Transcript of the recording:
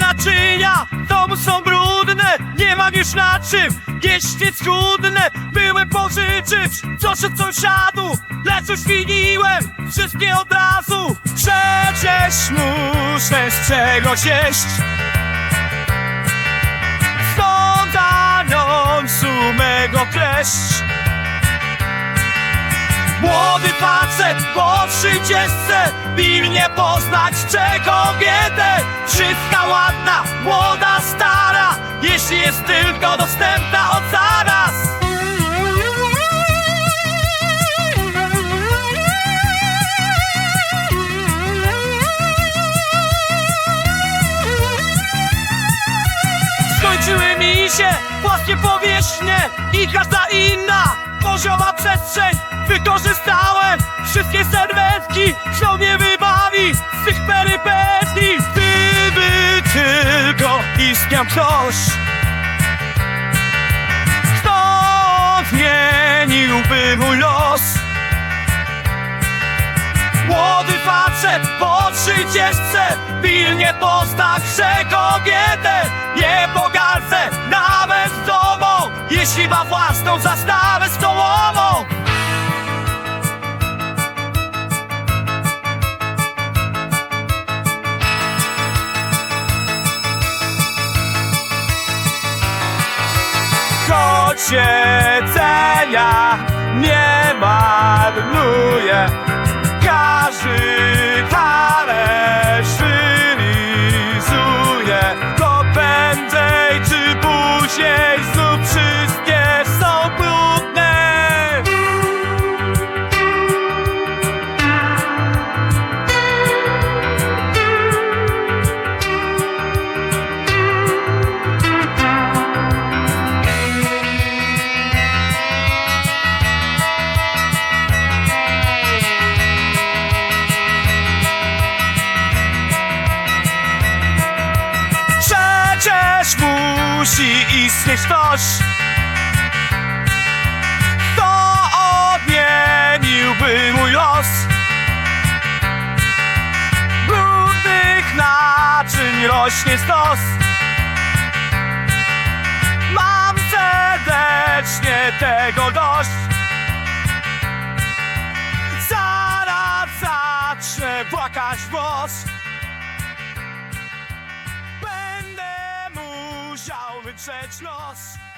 naczynia w domu są brudne Nie mam już na czym jeść więc chudne Byłem pożyczyć. Coś od sąsiadów Lecz uświniłem wszystkie od razu. Przecież muszę z czegoś jeść. Stąd anonsu mego kleszcz Młody facet po trzydziestce Pilnie poznać czego Wszystka ładna, młoda, stara Jeśli jest tylko dostępna od zaraz. Skończyły mi się płaskie powierzchnie I każda inna pozioma przestrzeń Wykorzystałem. Wszystkie serwetki Kto mnie wybawi z tych perypetii istniał ktoś Kto odmieniłby mój los. Młody facet po trzydziestce Pilnie grze kobietę. Nie pogardzę nawet z tobą Jeśli ma własną Choć jedzenia nie marnuje musi istnieć ktoś Kto odmieniłby mój los Brudnych naczyń rośnie stos Mam serdecznie tego dość. Zaraz zacznę płakać w Wytrzeć nos